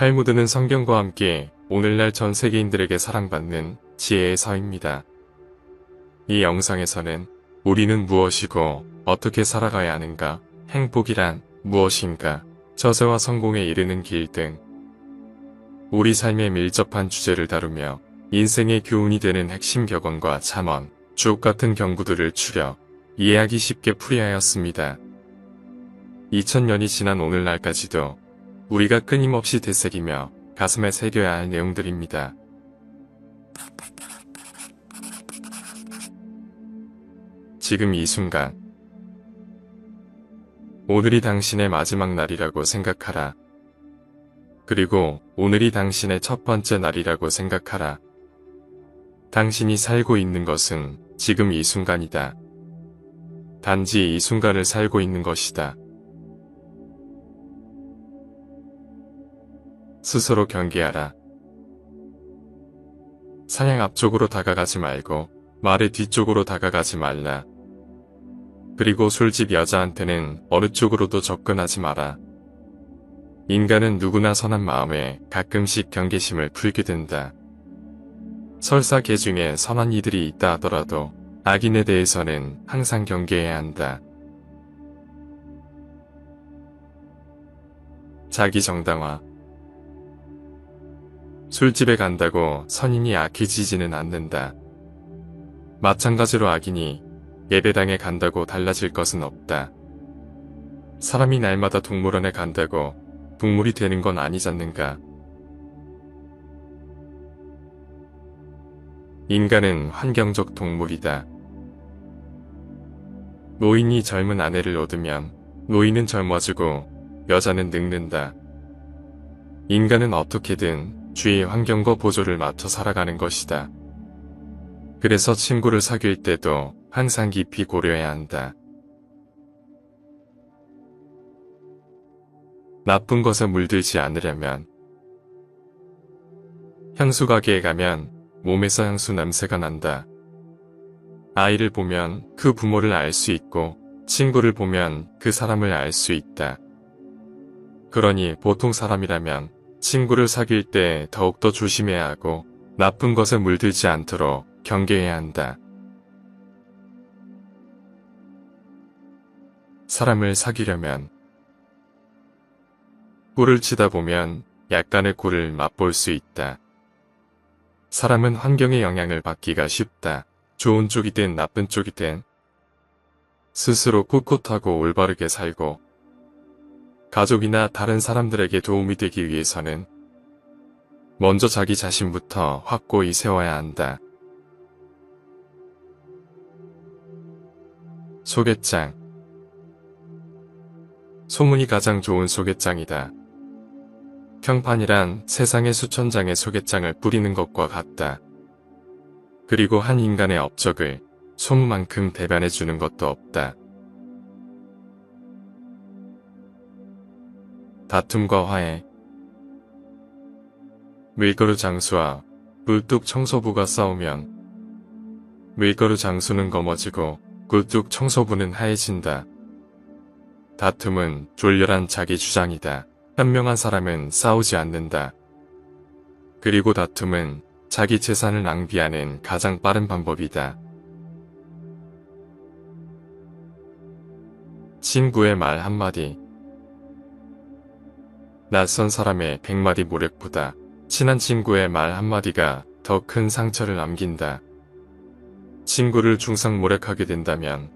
탈무드는 성경과 함께 오늘날 전 세계인들에게 사랑받는 지혜의 서입니다. 이 영상에서는 우리는 무엇이고 어떻게 살아가야 하는가, 행복이란 무엇인가, 저세와 성공에 이르는 길 등 우리 삶에 밀접한 주제를 다루며 인생의 교훈이 되는 핵심 격언과 참언, 주옥 같은 경구들을 추려 이해하기 쉽게 풀이하였습니다. 2000년이 지난 오늘날까지도 우리가 끊임없이 되새기며 가슴에 새겨야 할 내용들입니다. 지금 이 순간 오늘이 당신의 마지막 날이라고 생각하라. 그리고 오늘이 당신의 첫 번째 날이라고 생각하라. 당신이 살고 있는 것은 지금 이 순간이다. 단지 이 순간을 살고 있는 것이다. 스스로 경계하라. 사냥 앞쪽으로 다가가지 말고 말의 뒤쪽으로 다가가지 말라. 그리고 술집 여자한테는 어느 쪽으로도 접근하지 마라. 인간은 누구나 선한 마음에 가끔씩 경계심을 풀게 된다. 설사 개 중에 선한 이들이 있다 하더라도 악인에 대해서는 항상 경계해야 한다. 자기 정당화 술집에 간다고 선인이 악해지지는 않는다. 마찬가지로 악인이 예배당에 간다고 달라질 것은 없다. 사람이 날마다 동물원에 간다고 동물이 되는 건 아니잖는가. 인간은 환경적 동물이다. 노인이 젊은 아내를 얻으면 노인은 젊어지고 여자는 늙는다. 인간은 어떻게든 주위의 환경과 보조를 맞춰 살아가는 것이다. 그래서 친구를 사귈 때도 항상 깊이 고려해야 한다. 나쁜 것에 물들지 않으려면 향수 가게에 가면 몸에서 향수 냄새가 난다. 아이를 보면 그 부모를 알 수 있고 친구를 보면 그 사람을 알 수 있다. 그러니 보통 사람이라면 친구를 사귈 때 더욱더 조심해야 하고 나쁜 것에 물들지 않도록 경계해야 한다. 사람을 사귀려면 꿀을 치다 보면 약간의 꿀을 맛볼 수 있다. 사람은 환경의 영향을 받기가 쉽다. 좋은 쪽이든 나쁜 쪽이든 스스로 꿋꿋하고 올바르게 살고 가족이나 다른 사람들에게 도움이 되기 위해서는 먼저 자기 자신부터 확고히 세워야 한다. 소개장 소문이 가장 좋은 소개장이다. 평판이란 세상의 수천 장의 소개장을 뿌리는 것과 같다. 그리고 한 인간의 업적을 소문만큼 대변해 주는 것도 없다. 다툼과 화해 밀가루 장수와 꿀뚝 청소부가 싸우면 밀가루 장수는 검어지고 꿀뚝 청소부는 하얘진다. 다툼은 졸렬한 자기 주장이다. 현명한 사람은 싸우지 않는다. 그리고 다툼은 자기 재산을 낭비하는 가장 빠른 방법이다. 친구의 말 한마디 낯선 사람의 백마디 모략보다 친한 친구의 말 한마디가 더 큰 상처를 남긴다. 친구를 중상 모략하게 된다면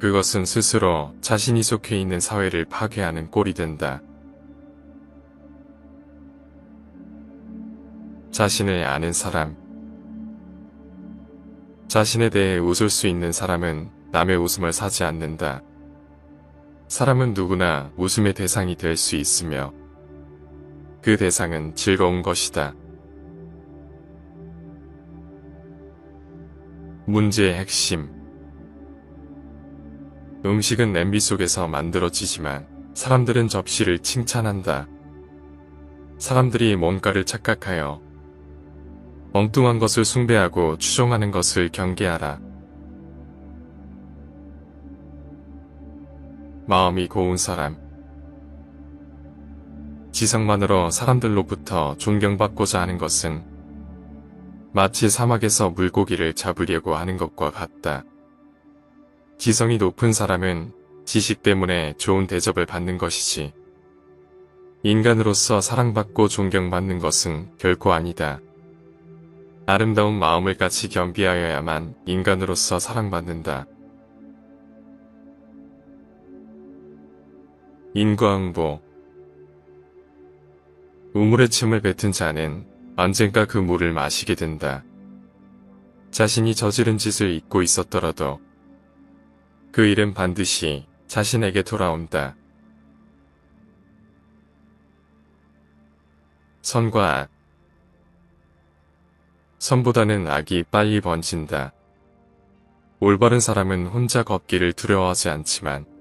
그것은 스스로 자신이 속해 있는 사회를 파괴하는 꼴이 된다. 자신을 아는 사람 자신에 대해 웃을 수 있는 사람은 남의 웃음을 사지 않는다. 사람은 누구나 웃음의 대상이 될 수 있으며 그 대상은 즐거운 것이다. 문제의 핵심 음식은 냄비 속에서 만들어지지만 사람들은 접시를 칭찬한다. 사람들이 뭔가를 착각하여 엉뚱한 것을 숭배하고 추종하는 것을 경계하라. 마음이 고운 사람 지성만으로 사람들로부터 존경받고자 하는 것은 마치 사막에서 물고기를 잡으려고 하는 것과 같다. 지성이 높은 사람은 지식 때문에 좋은 대접을 받는 것이지. 인간으로서 사랑받고 존경받는 것은 결코 아니다. 아름다운 마음을 같이 겸비하여야만 인간으로서 사랑받는다. 인과응보 우물에 침을 뱉은 자는 언젠가 그 물을 마시게 된다. 자신이 저지른 짓을 잊고 있었더라도 그 일은 반드시 자신에게 돌아온다. 선과 악 선보다는 악이 빨리 번진다. 올바른 사람은 혼자 걷기를 두려워하지 않지만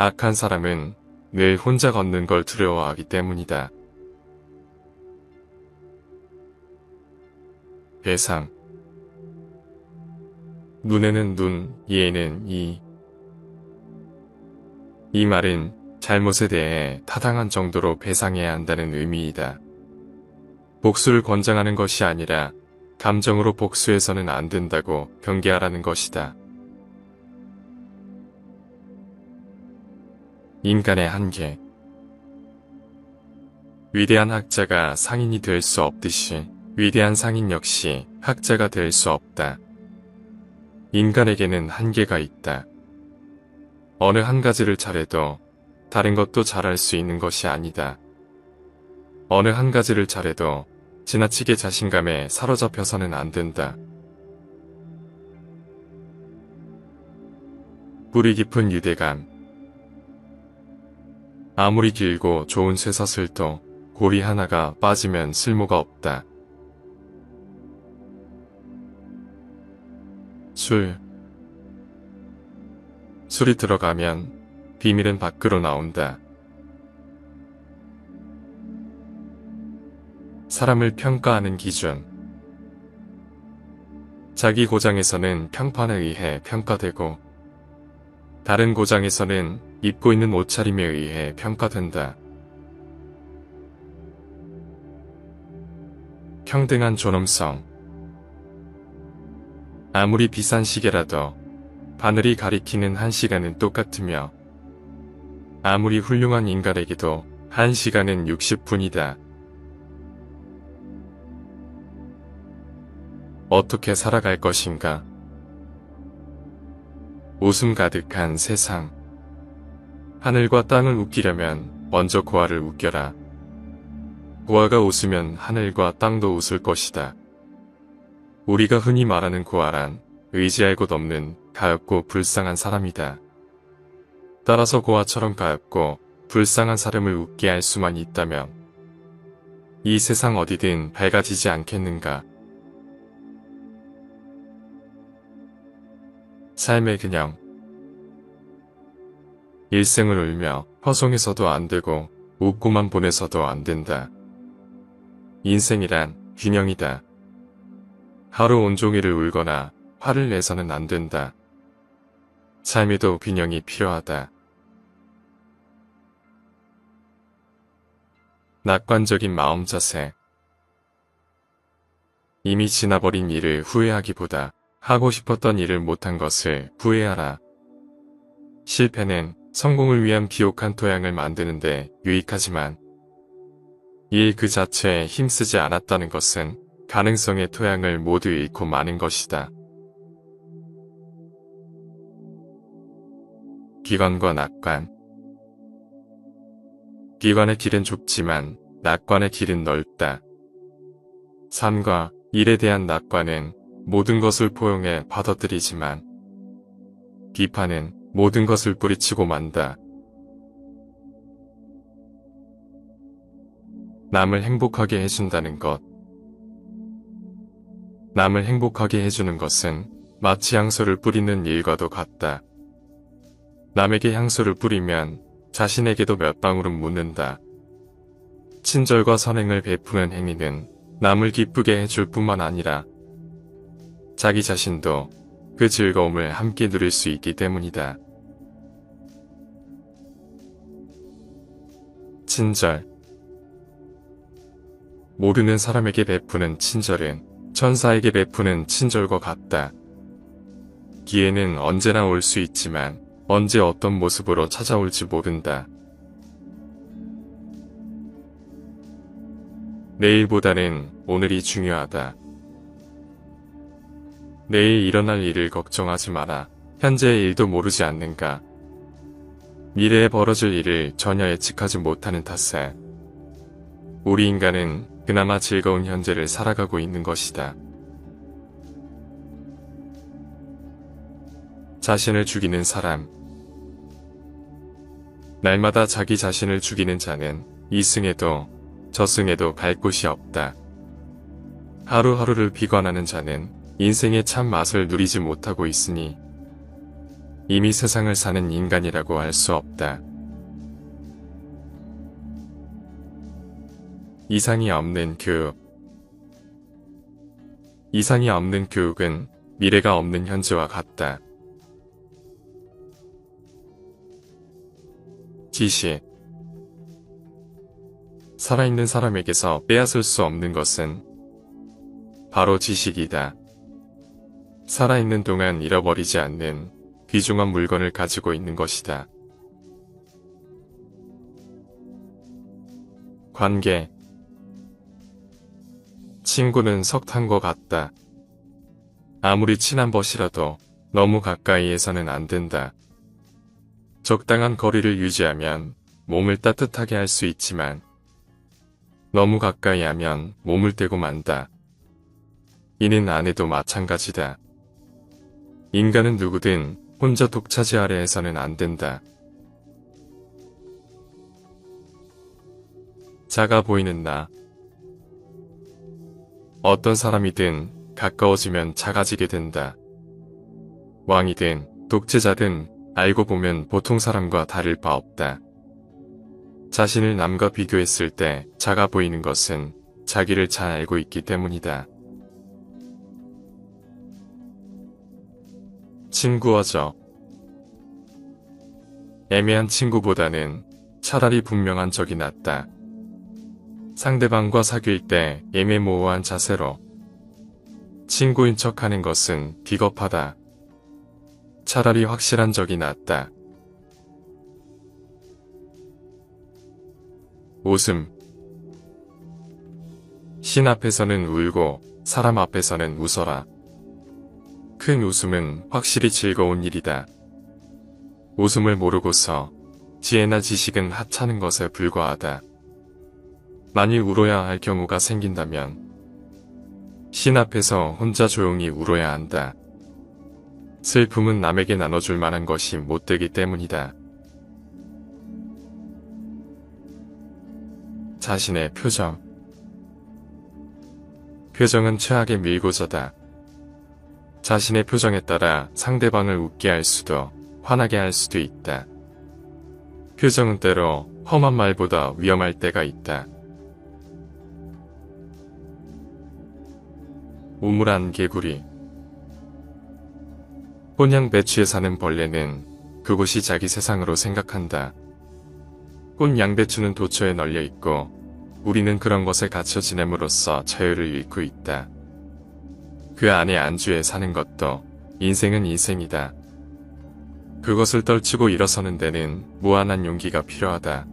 악한 사람은 늘 혼자 걷는 걸 두려워하기 때문이다. 배상 눈에는 눈, 이에는 이. 이 말은 잘못에 대해 타당한 정도로 배상해야 한다는 의미이다. 복수를 권장하는 것이 아니라 감정으로 복수해서는 안 된다고 경계하라는 것이다. 인간의 한계 위대한 학자가 상인이 될 수 없듯이 위대한 상인 역시 학자가 될 수 없다. 인간에게는 한계가 있다. 어느 한 가지를 잘해도 다른 것도 잘할 수 있는 것이 아니다. 어느 한 가지를 잘해도 지나치게 자신감에 사로잡혀서는 안 된다. 뿌리 깊은 유대감. 아무리 길고 좋은 쇠사슬도 고리 하나가 빠지면 쓸모가 없다. 술. 술이 들어가면 비밀은 밖으로 나온다. 사람을 평가하는 기준. 자기 고장에서는 평판에 의해 평가되고, 다른 고장에서는 입고 있는 옷차림에 의해 평가된다. 평등한 존엄성. 아무리 비싼 시계라도 바늘이 가리키는 한 시간은 똑같으며 아무리 훌륭한 인간에게도 한 시간은 60분이다. 어떻게 살아갈 것인가? 웃음 가득한 세상. 하늘과 땅을 웃기려면 먼저 고아를 웃겨라. 고아가 웃으면 하늘과 땅도 웃을 것이다. 우리가 흔히 말하는 고아란 의지할 곳 없는 가엽고 불쌍한 사람이다. 따라서 고아처럼 가엽고 불쌍한 사람을 웃게 할 수만 있다면 이 세상 어디든 밝아지지 않겠는가. 삶의 균형. 일생을 울며 허송해서도 안 되고 웃고만 보내서도 안 된다. 인생이란 균형이다. 하루 온종일을 울거나 화를 내서는 안 된다. 삶에도 균형이 필요하다. 낙관적인 마음 자세. 이미 지나버린 일을 후회하기보다 하고 싶었던 일을 못한 것을 후회하라. 실패는 성공을 위한 비옥한 토양을 만드는데 유익하지만 일 그 자체에 힘쓰지 않았다는 것은 가능성의 토양을 모두 잃고 마는 것이다. 기관과 낙관 기관의 길은 좁지만 낙관의 길은 넓다. 삶과 일에 대한 낙관은 모든 것을 포용해 받아들이지만 비판은 모든 것을 뿌리치고 만다. 남을 행복하게 해준다는 것. 남을 행복하게 해주는 것은 마치 향수를 뿌리는 일과도 같다. 남에게 향수를 뿌리면 자신에게도 몇 방울은 묻는다. 친절과 선행을 베푸는 행위는 남을 기쁘게 해줄 뿐만 아니라 자기 자신도 그 즐거움을 함께 누릴 수 있기 때문이다. 친절. 모르는 사람에게 베푸는 친절은 천사에게 베푸는 친절과 같다. 기회는 언제나 올 수 있지만 언제 어떤 모습으로 찾아올지 모른다. 내일보다는 오늘이 중요하다. 내일 일어날 일을 걱정하지 마라. 현재의 일도 모르지 않는가. 미래에 벌어질 일을 전혀 예측하지 못하는 탓에 우리 인간은 그나마 즐거운 현재를 살아가고 있는 것이다. 자신을 죽이는 사람 날마다 자기 자신을 죽이는 자는 이승에도 저승에도 갈 곳이 없다. 하루하루를 비관하는 자는 인생의 참 맛을 누리지 못하고 있으니 이미 세상을 사는 인간이라고 할 수 없다. 이상이 없는 교육 이상이 없는 교육은 미래가 없는 현재와 같다. 지식 살아있는 사람에게서 빼앗을 수 없는 것은 바로 지식이다. 살아있는 동안 잃어버리지 않는 귀중한 물건을 가지고 있는 것이다. 관계 친구는 석탄과 같다. 아무리 친한 벗이라도 너무 가까이에서는 안 된다. 적당한 거리를 유지하면 몸을 따뜻하게 할 수 있지만 너무 가까이 하면 몸을 떼고 만다. 이는 아내도 마찬가지다. 인간은 누구든 혼자 독차지 아래에서는 안 된다. 작아 보이는 나. 어떤 사람이든 가까워지면 작아지게 된다. 왕이든 독재자든 알고 보면 보통 사람과 다를 바 없다. 자신을 남과 비교했을 때 작아 보이는 것은 자기를 잘 알고 있기 때문이다. 친구어져 애매한 친구보다는 차라리 분명한 적이 낫다. 상대방과 사귈 때 애매모호한 자세로 친구인 척 하는 것은 비겁하다. 차라리 확실한 적이 낫다. 웃음 신 앞에서는 울고 사람 앞에서는 웃어라. 큰 웃음은 확실히 즐거운 일이다. 웃음을 모르고서 지혜나 지식은 하찮은 것에 불과하다. 만일 울어야 할 경우가 생긴다면 신 앞에서 혼자 조용히 울어야 한다. 슬픔은 남에게 나눠줄 만한 것이 못되기 때문이다. 자신의 표정 표정은 최악의 밀고저다. 자신의 표정에 따라 상대방을 웃게 할 수도 화나게 할 수도 있다. 표정은 때로 험한 말보다 위험할 때가 있다. 우물안 개구리 꽃향 배추에 사는 벌레는 그곳이 자기 세상으로 생각한다. 꽃 양배추는 도처에 널려 있고 우리는 그런 것에 갇혀 지냄으로써 자유를 잃고 있다. 그 안에 안주해 사는 것도 인생은 인생이다. 그것을 떨치고 일어서는 데는 무한한 용기가 필요하다.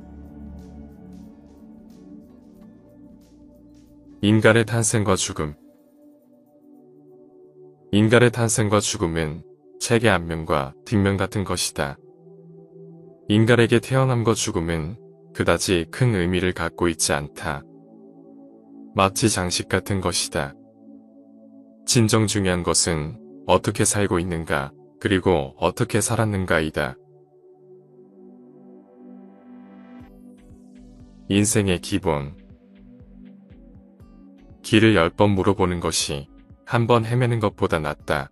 인간의 탄생과 죽음 인간의 탄생과 죽음은 책의 앞면과 뒷면 같은 것이다. 인간에게 태어남과 죽음은 그다지 큰 의미를 갖고 있지 않다. 마치 장식 같은 것이다. 진정 중요한 것은 어떻게 살고 있는가, 그리고 어떻게 살았는가이다. 인생의 기본. 길을 열 번 물어보는 것이 한 번 헤매는 것보다 낫다.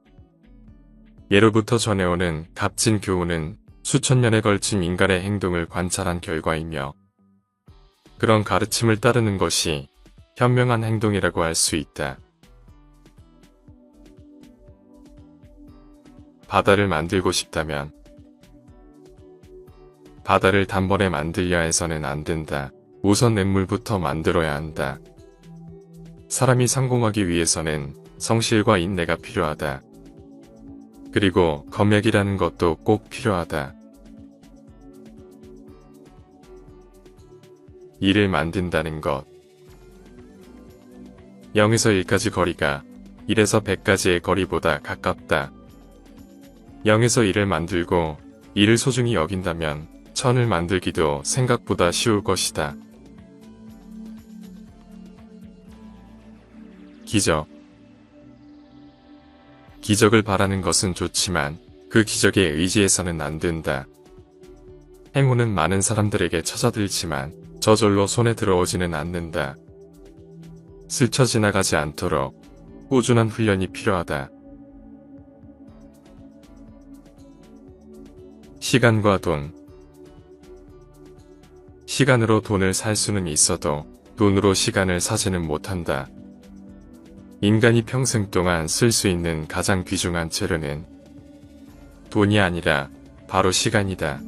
예로부터 전해오는 값진 교훈은 수천 년에 걸친 인간의 행동을 관찰한 결과이며 그런 가르침을 따르는 것이 현명한 행동이라고 할 수 있다. 바다를 만들고 싶다면 바다를 단번에 만들려 해서는 안 된다. 우선 냇물부터 만들어야 한다. 사람이 성공하기 위해서는 성실과 인내가 필요하다. 그리고 검약이라는 것도 꼭 필요하다. 일을 만든다는 것. 0에서 1까지 거리가 1에서 100까지의 거리보다 가깝다. 0에서 1을 만들고 1을 소중히 여긴다면 천을 만들기도 생각보다 쉬울 것이다. 기적. 기적을 바라는 것은 좋지만 그 기적에 의지해서는 안 된다. 행운은 많은 사람들에게 찾아들지만 저절로 손에 들어오지는 않는다. 스쳐 지나가지 않도록 꾸준한 훈련이 필요하다. 시간과 돈. 시간으로 돈을 살 수는 있어도 돈으로 시간을 사지는 못한다. 인간이 평생 동안 쓸 수 있는 가장 귀중한 재료는 돈이 아니라 바로 시간이다.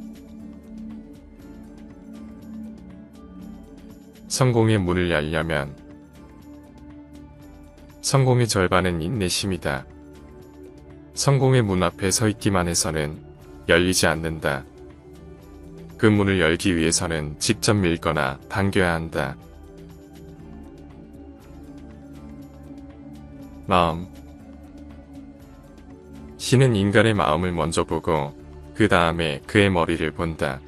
성공의 문을 열려면 성공의 절반은 인내심이다. 성공의 문 앞에 서 있기만 해서는 열리지 않는다. 그 문을 열기 위해서는 직접 밀거나 당겨야 한다. 마음. 신은 인간의 마음을 먼저 보고 그 다음에 그의 머리를 본다.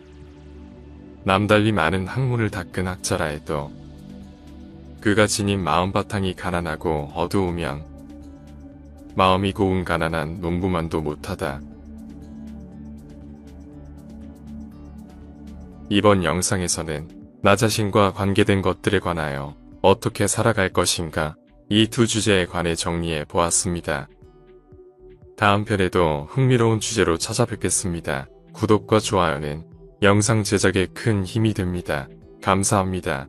남달리 많은 학문을 닦은 학자라 해도 그가 지닌 마음 바탕이 가난하고 어두우면 마음이 고운 가난한 농부만도 못하다. 이번 영상에서는 나 자신과 관계된 것들에 관하여 어떻게 살아갈 것인가 이 두 주제에 관해 정리해 보았습니다. 다음 편에도 흥미로운 주제로 찾아뵙겠습니다. 구독과 좋아요는 영상 제작에 큰 힘이 됩니다. 감사합니다.